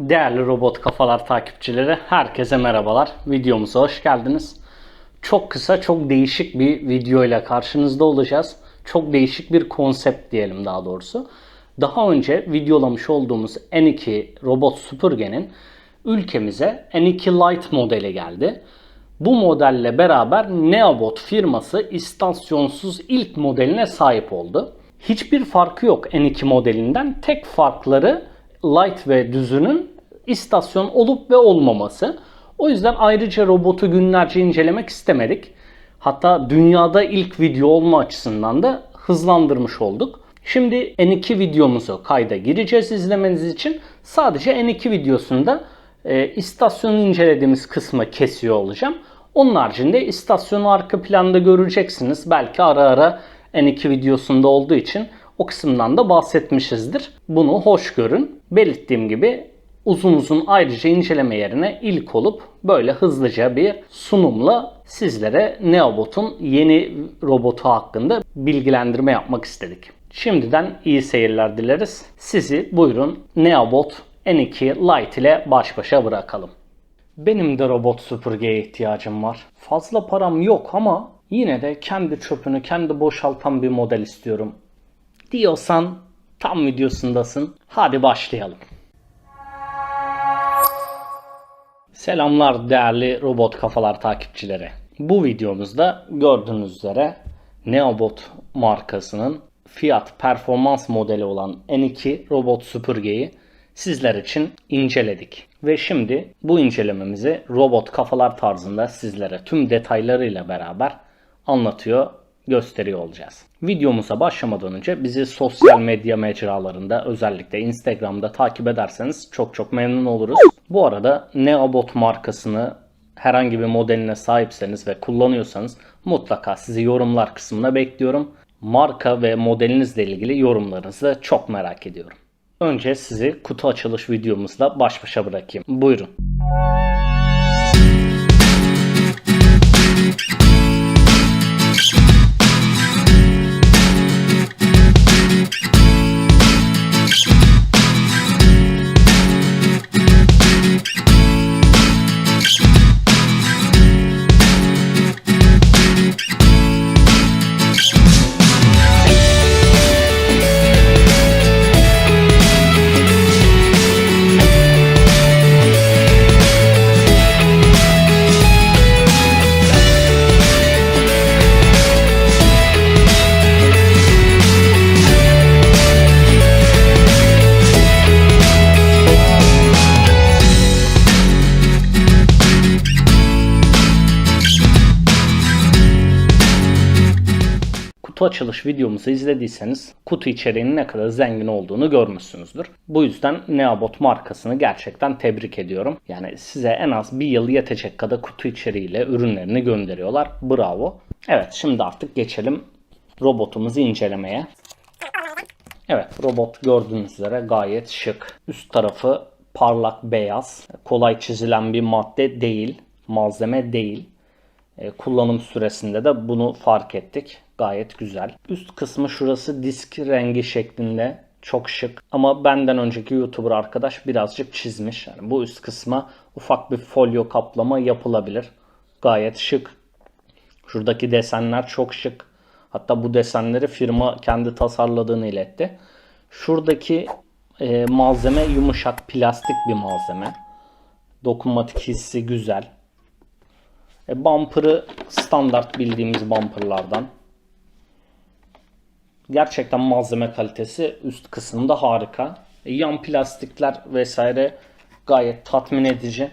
Değerli robot kafalar takipçileri, herkese merhabalar. Videomuza hoş geldiniz. Çok kısa, çok değişik bir video ile karşınızda olacağız. Çok değişik bir konsept diyelim daha doğrusu. Daha önce videolamış olduğumuz N2 robot süpürgenin ülkemize N2 Lite modeli geldi. Bu modelle beraber Neobot firması istasyonsuz ilk modeline sahip oldu. Hiçbir farkı yok N2 modelinden. Tek farkları Light ve düzünün istasyon olup ve olmaması. O yüzden ayrıca robotu günlerce incelemek istemedik. Hatta dünyada ilk video olma açısından da hızlandırmış olduk. Şimdi N2 videomuzu kayda gireceğiz izlemeniz için. Sadece N2 videosunda e, istasyonu incelediğimiz kısmı kesiyor olacağım. Onun haricinde istasyonu arka planda göreceksiniz. Belki ara ara N2 videosunda olduğu için o kısımdan da bahsetmişizdir. Bunu hoş görün. Belirttiğim gibi uzun uzun ayrıca inceleme yerine ilk olup böyle hızlıca bir sunumla sizlere Neobot'un yeni robotu hakkında bilgilendirme yapmak istedik. Şimdiden iyi seyirler dileriz. Sizi buyurun Neobot N2 Lite ile baş başa bırakalım. Benim de robot süpürgeye ihtiyacım var. Fazla param yok ama yine de kendi çöpünü kendi boşaltan bir model istiyorum. Diyorsan tam videosundasın. Hadi başlayalım. Selamlar değerli robot kafalar takipçileri. Bu videomuzda gördüğünüz üzere Neobot markasının fiyat performans modeli olan N2 robot süpürgeyi sizler için inceledik. Ve şimdi bu incelememizi robot kafalar tarzında sizlere tüm detaylarıyla beraber anlatıyor, gösteriyor olacağız. Videomuza başlamadan önce bizi sosyal medya mecralarında özellikle Instagram'da takip ederseniz çok çok memnun oluruz. Bu arada Neobot markasını herhangi bir modeline sahipseniz ve kullanıyorsanız mutlaka sizi yorumlar kısmına bekliyorum. Marka ve modelinizle ilgili yorumlarınızı çok merak ediyorum. Önce sizi kutu açılış videomuzla baş başa bırakayım. Buyurun. Kutu açılış videomuzu izlediyseniz kutu içeriğinin ne kadar zengin olduğunu görmüşsünüzdür. Bu yüzden Neobot markasını gerçekten tebrik ediyorum. Yani size en az bir yıl yetecek kadar kutu içeriğiyle ürünlerini gönderiyorlar. Bravo. Evet şimdi artık geçelim robotumuzu incelemeye. Evet robot gördüğünüz üzere gayet şık. Üst tarafı parlak beyaz. Kolay çizilen bir madde değil. Malzeme değil. E, kullanım süresinde de bunu fark ettik. Gayet güzel. Üst kısmı şurası disk rengi şeklinde. Çok şık. Ama benden önceki YouTuber arkadaş birazcık çizmiş. Yani bu üst kısma ufak bir folyo kaplama yapılabilir. Gayet şık. Şuradaki desenler çok şık. Hatta bu desenleri firma kendi tasarladığını iletti. Şuradaki e, malzeme yumuşak plastik bir malzeme. Dokunmatik hissi güzel. E, bumper'ı standart bildiğimiz bumperlardan. Gerçekten malzeme kalitesi üst kısımda harika. E, yan plastikler vesaire gayet tatmin edici.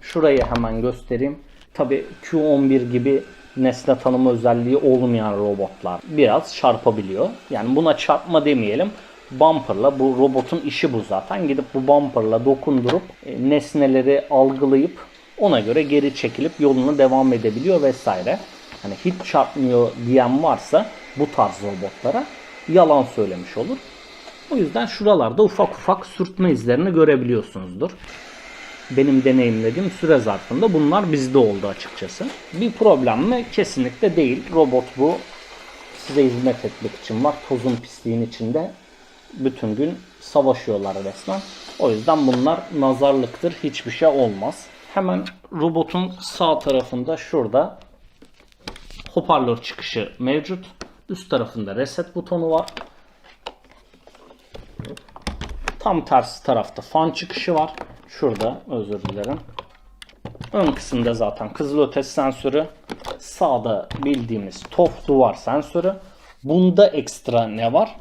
Şurayı hemen göstereyim. Tabi Q11 gibi nesne tanıma özelliği olmayan robotlar biraz çarpabiliyor. Yani buna çarpma demeyelim. Bumper'la bu robotun işi bu zaten. Gidip bu bumper'la dokundurup e, nesneleri algılayıp ona göre geri çekilip yoluna devam edebiliyor vesaire. Hani hiç çarpmıyor diyen varsa bu tarz robotlara yalan söylemiş olur. O yüzden şuralarda ufak ufak sürtme izlerini görebiliyorsunuzdur. Benim deneyimlediğim süre zarfında bunlar bizde oldu açıkçası. Bir problem mi? Kesinlikle değil. Robot bu. Size hizmet etmek için var. Tozun pisliğin içinde bütün gün savaşıyorlar resmen. O yüzden bunlar nazarlıktır. Hiçbir şey olmaz. Hemen robotun sağ tarafında şurada hoparlör çıkışı mevcut. Üst tarafında reset butonu var. Tam tersi tarafta fan çıkışı var. Şurada özür dilerim. Ön kısımda zaten kızılötesi sensörü. Sağda bildiğimiz TOF duvar sensörü. Bunda ekstra ne var?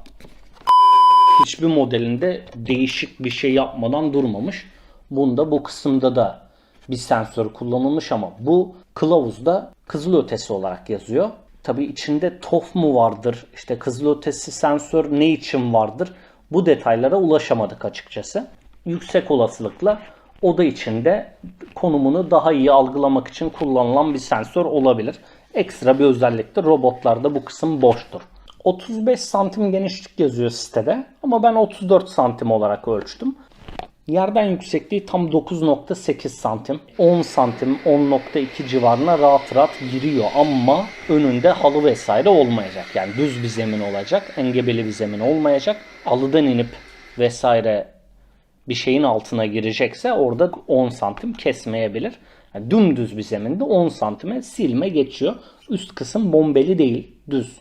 Hiçbir modelinde değişik bir şey yapmadan durmamış. Bunda bu kısımda da bir sensör kullanılmış ama bu kılavuzda kızılötesi olarak yazıyor. Tabi içinde TOF mu vardır, işte kızılötesi sensör ne için vardır bu detaylara ulaşamadık açıkçası. Yüksek olasılıkla oda içinde konumunu daha iyi algılamak için kullanılan bir sensör olabilir. Ekstra bir özelliktir. Robotlarda bu kısım boştur. 35 santim genişlik yazıyor sitede ama ben 34 santim olarak ölçtüm. Yerden yüksekliği tam 9.8 santim. 10 santim 10.2 civarına rahat rahat giriyor ama önünde halı vesaire olmayacak. Yani düz bir zemin olacak. Engebeli bir zemin olmayacak. Halıdan inip vesaire bir şeyin altına girecekse orada 10 santim kesmeyebilir. Yani dümdüz bir zeminde 10 santime silme geçiyor. Üst kısım bombeli değil, düz.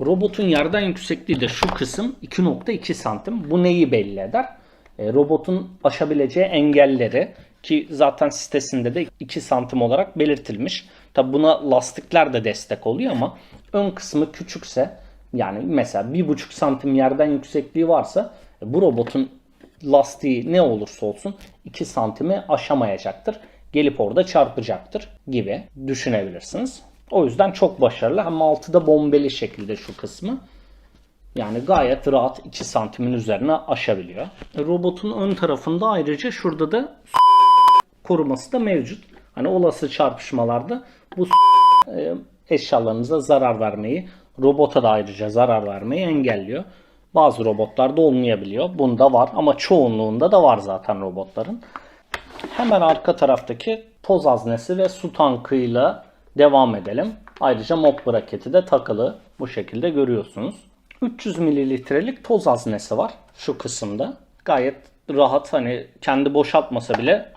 Robotun yerden yüksekliği de şu kısım 2.2 santim. Bu neyi belli eder? E, robotun aşabileceği engelleri ki zaten sitesinde de 2 santim olarak belirtilmiş. Tabi buna lastikler de destek oluyor ama ön kısmı küçükse yani mesela 1.5 santim yerden yüksekliği varsa e, bu robotun lastiği ne olursa olsun 2 santimi aşamayacaktır. Gelip orada çarpacaktır gibi düşünebilirsiniz. O yüzden çok başarılı. Hem altıda bombeli şekilde şu kısmı. Yani gayet rahat 2 santimin üzerine aşabiliyor. Robotun ön tarafında ayrıca şurada da koruması da mevcut. Hani olası çarpışmalarda bu e, eşyalarınıza zarar vermeyi, robota da ayrıca zarar vermeyi engelliyor. Bazı robotlarda olmayabiliyor. Bunda var ama çoğunluğunda da var zaten robotların. Hemen arka taraftaki toz haznesi ve su tankıyla devam edelim. Ayrıca mop braketi de takılı. Bu şekilde görüyorsunuz. 300 mililitrelik toz haznesi var şu kısımda. Gayet rahat hani kendi boşaltmasa bile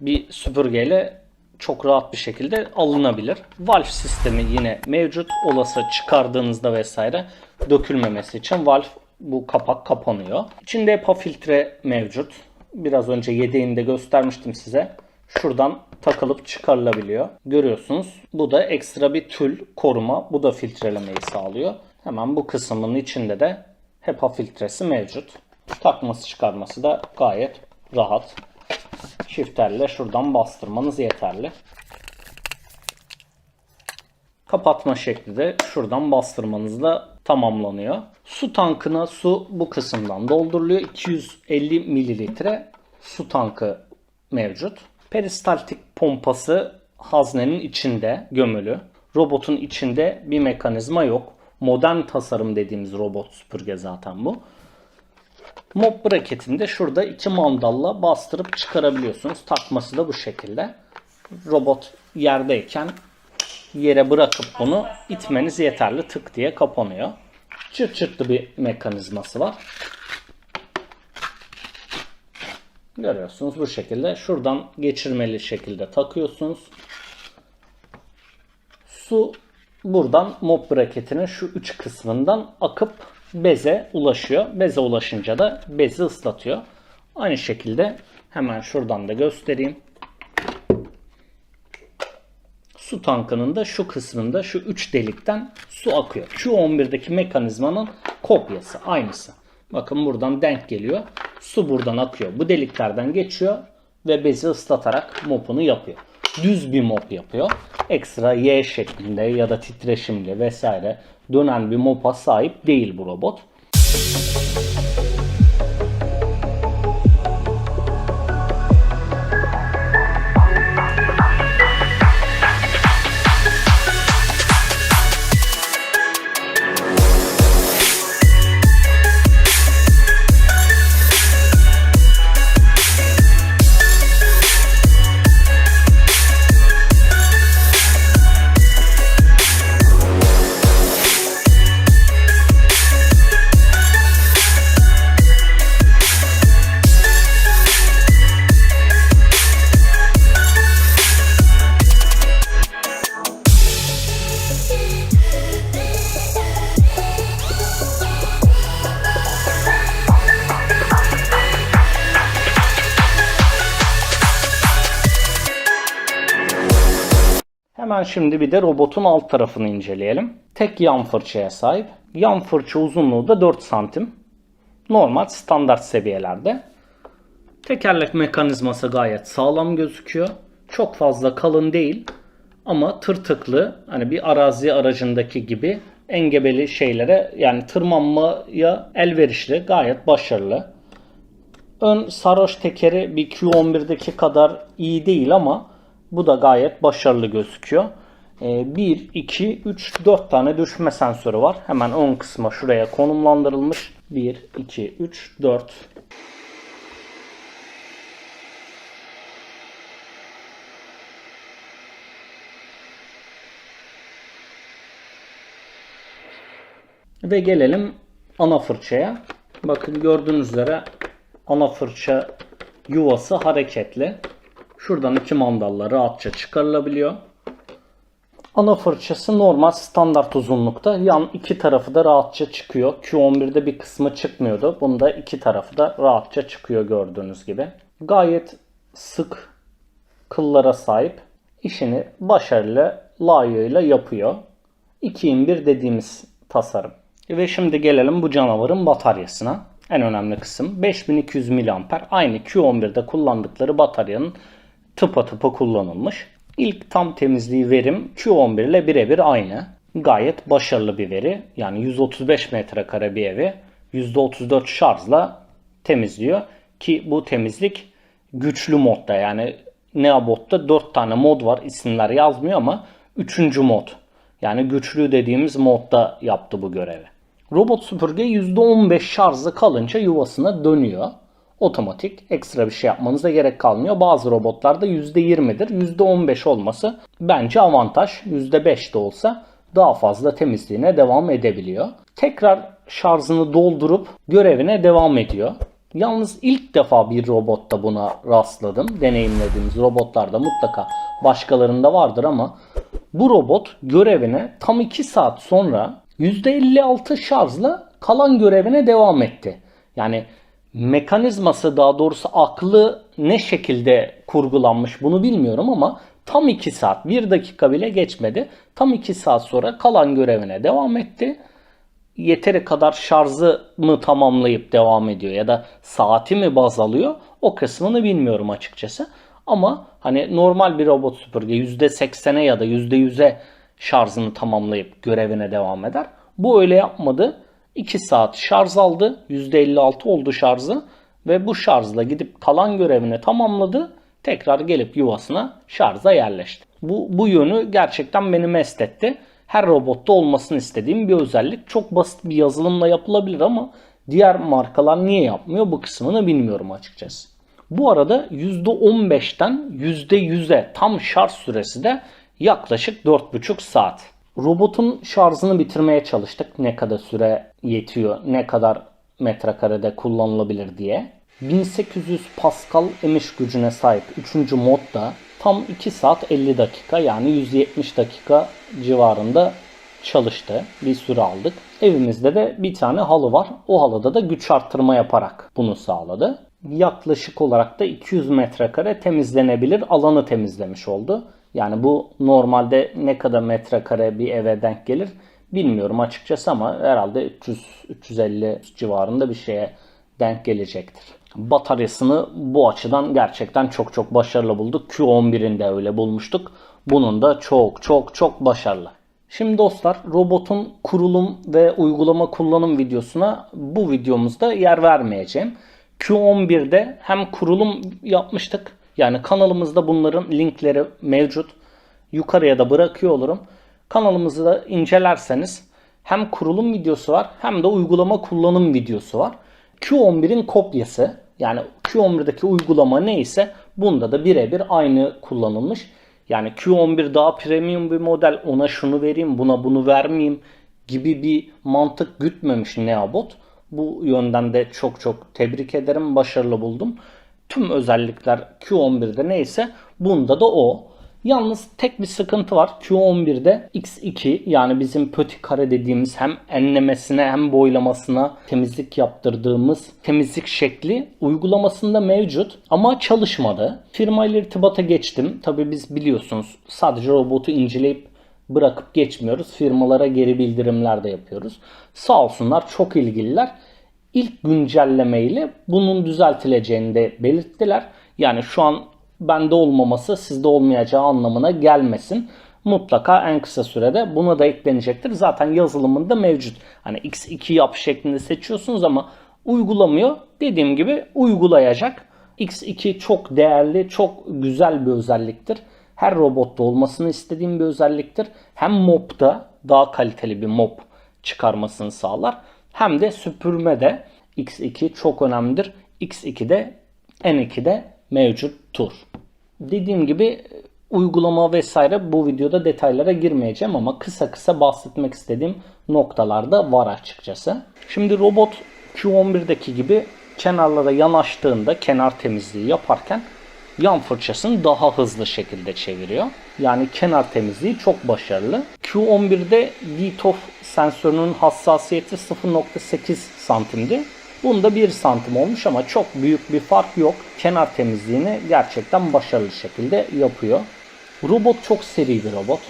bir süpürgeyle çok rahat bir şekilde alınabilir. Valve sistemi yine mevcut. Olası çıkardığınızda vesaire dökülmemesi için valve bu kapak kapanıyor. İçinde HEPA filtre mevcut. Biraz önce yedeğinde göstermiştim size. Şuradan takılıp çıkarılabiliyor. Görüyorsunuz. Bu da ekstra bir tül koruma. Bu da filtrelemeyi sağlıyor. Hemen bu kısmının içinde de HEPA filtresi mevcut. Takması çıkarması da gayet rahat. Shifterle şuradan bastırmanız yeterli. Kapatma şekli de şuradan bastırmanızla tamamlanıyor. Su tankına su bu kısımdan dolduruluyor. 250 mililitre su tankı mevcut. Peristaltik pompası haznenin içinde gömülü. Robotun içinde bir mekanizma yok. Modern tasarım dediğimiz robot süpürge zaten bu. Mop braketinde şurada iki mandalla bastırıp çıkarabiliyorsunuz. Takması da bu şekilde. Robot yerdeyken yere bırakıp bunu itmeniz yeterli. Tık diye kapanıyor. Çırt çırtlı bir mekanizması var. Görüyorsunuz bu şekilde. Şuradan geçirmeli şekilde takıyorsunuz. Su buradan mop braketinin şu üç kısmından akıp beze ulaşıyor. Beze ulaşınca da bezi ıslatıyor. Aynı şekilde hemen şuradan da göstereyim. Su tankının da şu kısmında şu üç delikten su akıyor. Q11'deki mekanizmanın kopyası aynısı. Bakın buradan denk geliyor. Su buradan akıyor. Bu deliklerden geçiyor ve bezi ıslatarak mopunu yapıyor. Düz bir mop yapıyor. Ekstra Y şeklinde ya da titreşimli vesaire dönen bir mopa sahip değil bu robot. Hemen şimdi bir de robotun alt tarafını inceleyelim. Tek yan fırçaya sahip. Yan fırça uzunluğu da 4 santim. Normal standart seviyelerde. Tekerlek mekanizması gayet sağlam gözüküyor. Çok fazla kalın değil ama tırtıklı hani bir arazi aracındaki gibi engebeli şeylere yani tırmanmaya elverişli gayet başarılı. Ön sarhoş tekeri bir Q11'deki kadar iyi değil ama bu da gayet başarılı gözüküyor. 1, 2, 3, 4 tane düşme sensörü var. Hemen ön kısma şuraya konumlandırılmış. 1, 2, 3, 4. Ve gelelim ana fırçaya. Bakın gördüğünüz üzere ana fırça yuvası hareketli. Şuradan iki mandalla rahatça çıkarılabiliyor. Ana fırçası normal standart uzunlukta. Yan iki tarafı da rahatça çıkıyor. Q11'de bir kısmı çıkmıyordu. Bunda iki tarafı da rahatça çıkıyor gördüğünüz gibi. Gayet sık kıllara sahip. İşini başarılı layığıyla yapıyor. 2 in 1 dediğimiz tasarım. Ve şimdi gelelim bu canavarın bataryasına. En önemli kısım 5200 mAh. Aynı Q11'de kullandıkları bataryanın tıpa tıpa kullanılmış. İlk tam temizliği verim Q11 ile birebir aynı. Gayet başarılı bir veri. Yani 135 metrekare bir evi %34 şarjla temizliyor. Ki bu temizlik güçlü modda yani Neobot'ta 4 tane mod var. İsimler yazmıyor ama 3. mod. Yani güçlü dediğimiz modda yaptı bu görevi. Robot süpürge %15 şarjı kalınca yuvasına dönüyor. Otomatik ekstra bir şey yapmanıza gerek kalmıyor. Bazı robotlarda %20'dir. %15 olması bence avantaj. %5 de olsa daha fazla temizliğine devam edebiliyor. Tekrar şarjını doldurup görevine devam ediyor. Yalnız ilk defa bir robotta buna rastladım. Deneyimlediğimiz robotlarda mutlaka başkalarında vardır ama bu robot görevine tam 2 saat sonra %56 şarjla kalan görevine devam etti. Yani mekanizması daha doğrusu aklı ne şekilde kurgulanmış bunu bilmiyorum ama tam 2 saat 1 dakika bile geçmedi. Tam 2 saat sonra kalan görevine devam etti. Yeteri kadar şarjı mı tamamlayıp devam ediyor ya da saati mi baz alıyor o kısmını bilmiyorum açıkçası. Ama hani normal bir robot süpürge %80'e ya da %100'e şarjını tamamlayıp görevine devam eder. Bu öyle yapmadı. 2 saat şarj aldı. %56 oldu şarjı. Ve bu şarjla gidip kalan görevini tamamladı. Tekrar gelip yuvasına şarja yerleşti. Bu, bu yönü gerçekten beni mest etti. Her robotta olmasını istediğim bir özellik. Çok basit bir yazılımla yapılabilir ama diğer markalar niye yapmıyor bu kısmını bilmiyorum açıkçası. Bu arada %15'ten %100'e tam şarj süresi de yaklaşık 4,5 saat. Robotun şarjını bitirmeye çalıştık. Ne kadar süre yetiyor, ne kadar metrekarede kullanılabilir diye. 1800 Pascal emiş gücüne sahip 3. modda tam 2 saat 50 dakika yani 170 dakika civarında çalıştı. Bir süre aldık. Evimizde de bir tane halı var. O halıda da güç arttırma yaparak bunu sağladı. Yaklaşık olarak da 200 metrekare temizlenebilir alanı temizlemiş oldu. Yani bu normalde ne kadar metrekare bir eve denk gelir bilmiyorum açıkçası ama herhalde 300-350 civarında bir şeye denk gelecektir. Bataryasını bu açıdan gerçekten çok çok başarılı bulduk. Q11'in de öyle bulmuştuk. Bunun da çok çok çok başarılı. Şimdi dostlar robotun kurulum ve uygulama kullanım videosuna bu videomuzda yer vermeyeceğim. Q11'de hem kurulum yapmıştık yani kanalımızda bunların linkleri mevcut. Yukarıya da bırakıyor olurum. Kanalımızı da incelerseniz hem kurulum videosu var hem de uygulama kullanım videosu var. Q11'in kopyası yani Q11'deki uygulama neyse bunda da birebir aynı kullanılmış. Yani Q11 daha premium bir model ona şunu vereyim buna bunu vermeyeyim gibi bir mantık gütmemiş Neobot. Bu yönden de çok çok tebrik ederim. Başarılı buldum tüm özellikler Q11'de neyse bunda da o. Yalnız tek bir sıkıntı var. Q11'de X2 yani bizim pöti kare dediğimiz hem enlemesine hem boylamasına temizlik yaptırdığımız temizlik şekli uygulamasında mevcut ama çalışmadı. Firma ile irtibata geçtim. Tabi biz biliyorsunuz sadece robotu inceleyip bırakıp geçmiyoruz. Firmalara geri bildirimler de yapıyoruz. Sağ olsunlar çok ilgililer. İlk güncellemeyle bunun düzeltileceğini de belirttiler. Yani şu an bende olmaması sizde olmayacağı anlamına gelmesin. Mutlaka en kısa sürede buna da eklenecektir. Zaten yazılımında mevcut. Hani X2 yap şeklinde seçiyorsunuz ama uygulamıyor. Dediğim gibi uygulayacak. X2 çok değerli, çok güzel bir özelliktir. Her robotta olmasını istediğim bir özelliktir. Hem mobda daha kaliteli bir mob çıkarmasını sağlar. Hem de süpürmede X2 çok önemlidir. X2'de N2'de mevcuttur. Dediğim gibi uygulama vesaire bu videoda detaylara girmeyeceğim ama kısa kısa bahsetmek istediğim noktalarda var açıkçası. Şimdi robot Q11'deki gibi kenarlara yanaştığında kenar temizliği yaparken yan fırçasını daha hızlı şekilde çeviriyor. Yani kenar temizliği çok başarılı. Q11'de DTOF sensörünün hassasiyeti 0.8 santimdi. Bunda 1 santim olmuş ama çok büyük bir fark yok. Kenar temizliğini gerçekten başarılı şekilde yapıyor. Robot çok seri bir robot.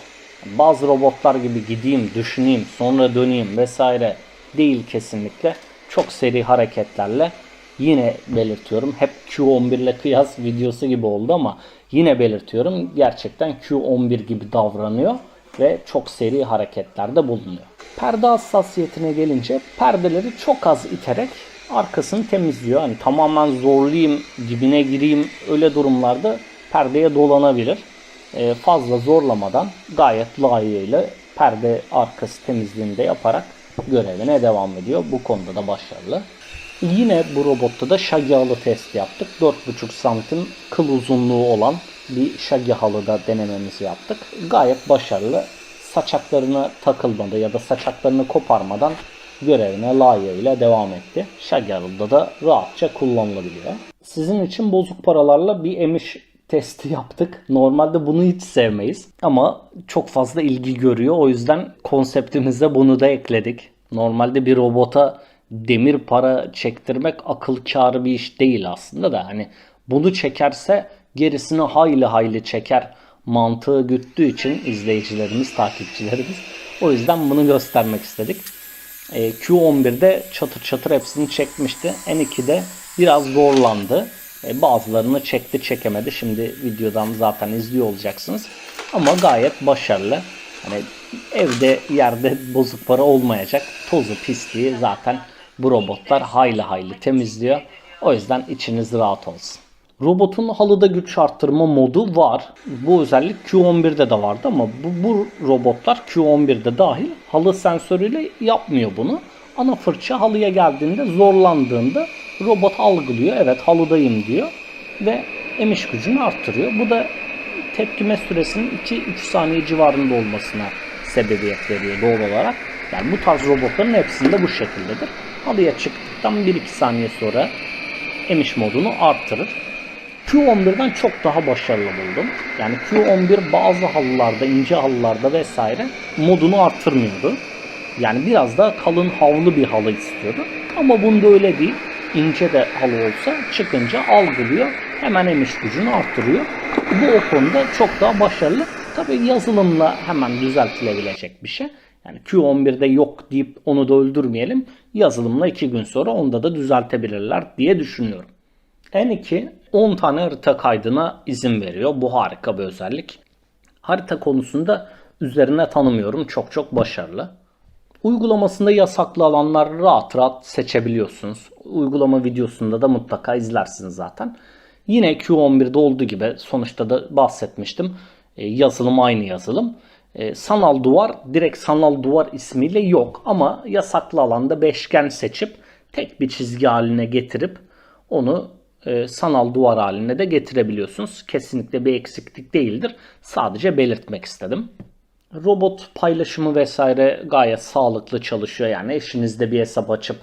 Bazı robotlar gibi gideyim, düşüneyim, sonra döneyim vesaire değil kesinlikle. Çok seri hareketlerle yine belirtiyorum. Hep Q11 ile kıyas videosu gibi oldu ama yine belirtiyorum. Gerçekten Q11 gibi davranıyor ve çok seri hareketlerde bulunuyor. Perde hassasiyetine gelince perdeleri çok az iterek arkasını temizliyor. Hani tamamen zorlayayım, dibine gireyim öyle durumlarda perdeye dolanabilir. Ee, fazla zorlamadan gayet layığıyla perde arkası temizliğini de yaparak görevine devam ediyor. Bu konuda da başarılı. Yine bu robotta da şagi halı testi yaptık. 4,5 santim kıl uzunluğu olan bir şagi halıda denememizi yaptık. Gayet başarılı. Saçaklarına takılmadı ya da saçaklarını koparmadan görevine layığıyla devam etti. Şagi halıda da rahatça kullanılabiliyor. Sizin için bozuk paralarla bir emiş testi yaptık. Normalde bunu hiç sevmeyiz ama çok fazla ilgi görüyor. O yüzden konseptimize bunu da ekledik. Normalde bir robota demir para çektirmek akıl kârı bir iş değil aslında da hani bunu çekerse gerisini hayli hayli çeker mantığı güttüğü için izleyicilerimiz, takipçilerimiz. O yüzden bunu göstermek istedik. E, Q11'de çatır çatır hepsini çekmişti. N2'de biraz zorlandı. E, bazılarını çekti çekemedi. Şimdi videodan zaten izliyor olacaksınız. Ama gayet başarılı. Hani evde yerde bozuk para olmayacak. Tozu pisliği zaten bu robotlar hayli hayli temizliyor. O yüzden içiniz rahat olsun. Robotun halıda güç arttırma modu var. Bu özellik Q11'de de vardı ama bu, bu robotlar Q11'de dahil halı sensörüyle yapmıyor bunu. Ana fırça halıya geldiğinde zorlandığında robot algılıyor. Evet halıdayım diyor ve emiş gücünü arttırıyor. Bu da tepkime süresinin 2-3 saniye civarında olmasına sebebiyet veriyor doğal olarak. Yani bu tarz robotların hepsinde bu şekildedir. Halıya çıktıktan 1-2 saniye sonra emiş modunu arttırır. Q11'den çok daha başarılı buldum. Yani Q11 bazı halılarda, ince halılarda vesaire modunu arttırmıyordu. Yani biraz daha kalın havlu bir halı istiyordu. Ama bunda öyle değil. İnce de halı olsa çıkınca algılıyor. Hemen emiş gücünü arttırıyor. Bu o konuda çok daha başarılı. Tabi yazılımla hemen düzeltilebilecek bir şey. Yani Q11'de yok deyip onu da öldürmeyelim. Yazılımla 2 gün sonra onda da düzeltebilirler diye düşünüyorum. N2 10 tane harita kaydına izin veriyor. Bu harika bir özellik. Harita konusunda üzerine tanımıyorum. Çok çok başarılı. Uygulamasında yasaklı alanlar rahat rahat seçebiliyorsunuz. Uygulama videosunda da mutlaka izlersiniz zaten. Yine Q11'de olduğu gibi sonuçta da bahsetmiştim. E, yazılım aynı yazılım. E, sanal duvar direkt sanal duvar ismiyle yok ama yasaklı alanda beşgen seçip tek bir çizgi haline getirip onu e, sanal duvar haline de getirebiliyorsunuz. Kesinlikle bir eksiklik değildir. Sadece belirtmek istedim. Robot paylaşımı vesaire gayet sağlıklı çalışıyor. Yani eşinizde bir hesap açıp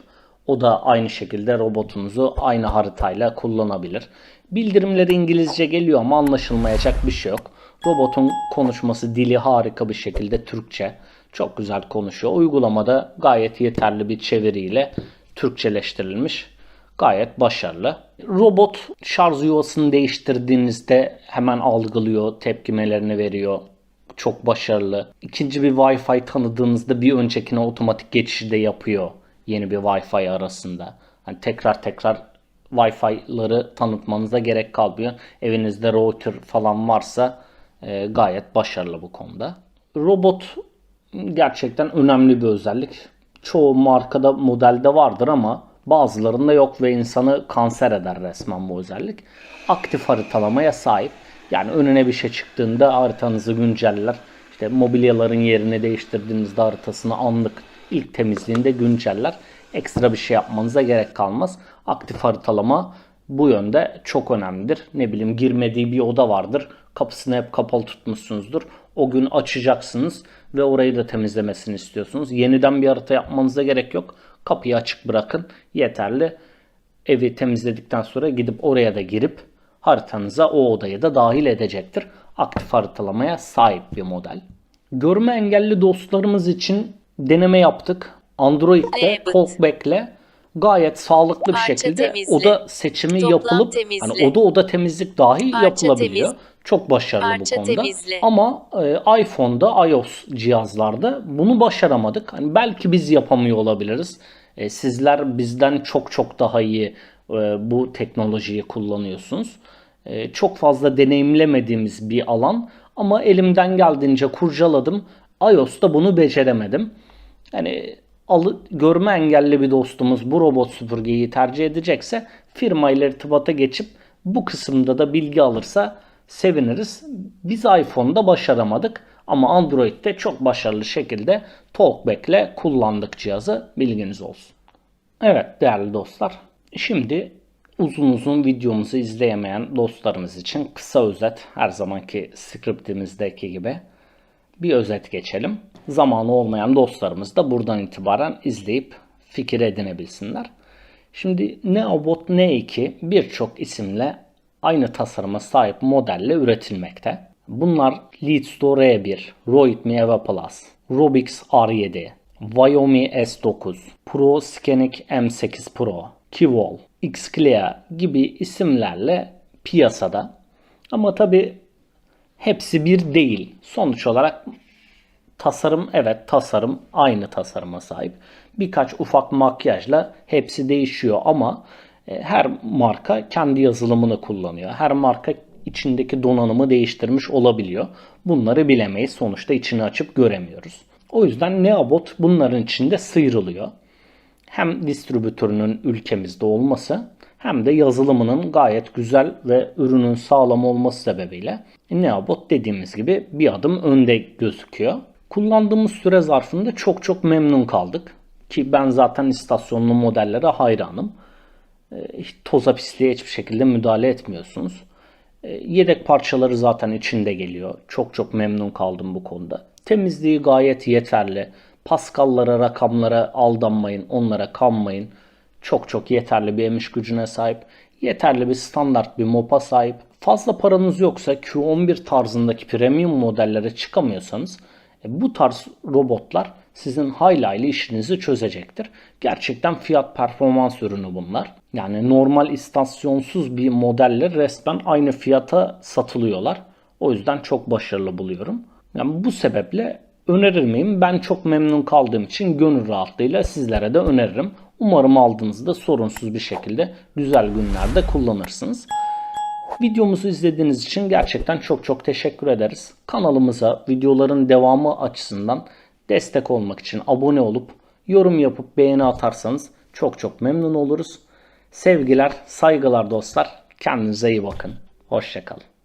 o da aynı şekilde robotunuzu aynı haritayla kullanabilir. Bildirimleri İngilizce geliyor ama anlaşılmayacak bir şey yok. Robotun konuşması dili harika bir şekilde Türkçe. Çok güzel konuşuyor. Uygulamada gayet yeterli bir çeviriyle Türkçeleştirilmiş. Gayet başarılı. Robot şarj yuvasını değiştirdiğinizde hemen algılıyor, tepkimelerini veriyor. Çok başarılı. İkinci bir Wi-Fi tanıdığınızda bir öncekine otomatik geçişi de yapıyor yeni bir Wi-Fi arasında. Hani tekrar tekrar Wi-Fi'ları tanıtmanıza gerek kalmıyor. Evinizde router falan varsa e, gayet başarılı bu konuda. Robot gerçekten önemli bir özellik. Çoğu markada modelde vardır ama bazılarında yok ve insanı kanser eder resmen bu özellik. Aktif haritalamaya sahip. Yani önüne bir şey çıktığında haritanızı günceller. İşte mobilyaların yerini değiştirdiğinizde haritasını anlık ilk temizliğinde günceller. Ekstra bir şey yapmanıza gerek kalmaz. Aktif haritalama bu yönde çok önemlidir. Ne bileyim girmediği bir oda vardır. Kapısını hep kapalı tutmuşsunuzdur. O gün açacaksınız ve orayı da temizlemesini istiyorsunuz. Yeniden bir harita yapmanıza gerek yok. Kapıyı açık bırakın. Yeterli. Evi temizledikten sonra gidip oraya da girip haritanıza o odayı da dahil edecektir. Aktif haritalamaya sahip bir model. Görme engelli dostlarımız için deneme yaptık. Android'de Evet. Talkback'le gayet sağlıklı bir Parça şekilde temizle. oda seçimi Toplam yapılıp temizle. hani oda oda temizlik dahi Parça yapılabiliyor. temiz. Çok başarılı Parça bu konuda. temizle. Ama e, iPhone'da iOS cihazlarda bunu başaramadık. Hani belki biz yapamıyor olabiliriz. E, sizler bizden çok çok daha iyi e, bu teknolojiyi kullanıyorsunuz. E, çok fazla deneyimlemediğimiz bir alan ama elimden geldiğince kurcaladım. iOS'ta bunu beceremedim. Yani alı, görme engelli bir dostumuz bu robot süpürgeyi tercih edecekse firma ile irtibata geçip bu kısımda da bilgi alırsa seviniriz. Biz iPhone'da başaramadık ama Android'de çok başarılı şekilde Talkback ile kullandık cihazı. Bilginiz olsun. Evet değerli dostlar. Şimdi uzun uzun videomuzu izleyemeyen dostlarımız için kısa özet her zamanki skriptimizdeki gibi bir özet geçelim. Zamanı olmayan dostlarımız da buradan itibaren izleyip fikir edinebilsinler. Şimdi Neobot N2 birçok isimle aynı tasarıma sahip modelle üretilmekte. Bunlar Leadstore R1, Roidme Eva Plus, Robix R7, Xiaomi S9, Pro Scenic M8 Pro, Kivol, Xclear gibi isimlerle piyasada. Ama tabi hepsi bir değil. Sonuç olarak tasarım evet tasarım aynı tasarıma sahip. Birkaç ufak makyajla hepsi değişiyor ama her marka kendi yazılımını kullanıyor. Her marka içindeki donanımı değiştirmiş olabiliyor. Bunları bilemeyiz. Sonuçta içini açıp göremiyoruz. O yüzden Neobot bunların içinde sıyrılıyor. Hem distribütörünün ülkemizde olması hem de yazılımının gayet güzel ve ürünün sağlam olması sebebiyle Neobot dediğimiz gibi bir adım önde gözüküyor. Kullandığımız süre zarfında çok çok memnun kaldık. Ki ben zaten istasyonlu modellere hayranım. E, hiç toza pisliğe hiçbir şekilde müdahale etmiyorsunuz. E, Yedek parçaları zaten içinde geliyor. Çok çok memnun kaldım bu konuda. Temizliği gayet yeterli. Paskallara, rakamlara aldanmayın, onlara kanmayın. Çok çok yeterli bir emiş gücüne sahip. Yeterli bir standart bir mopa sahip. Fazla paranız yoksa Q11 tarzındaki premium modellere çıkamıyorsanız e, bu tarz robotlar sizin hayli hayli işinizi çözecektir. Gerçekten fiyat performans ürünü bunlar. Yani normal istasyonsuz bir modelle resmen aynı fiyata satılıyorlar. O yüzden çok başarılı buluyorum. Yani bu sebeple önerir miyim? Ben çok memnun kaldığım için gönül rahatlığıyla sizlere de öneririm. Umarım aldığınızda sorunsuz bir şekilde güzel günlerde kullanırsınız. Videomuzu izlediğiniz için gerçekten çok çok teşekkür ederiz. Kanalımıza videoların devamı açısından destek olmak için abone olup yorum yapıp beğeni atarsanız çok çok memnun oluruz. Sevgiler, saygılar dostlar. Kendinize iyi bakın. Hoşçakalın.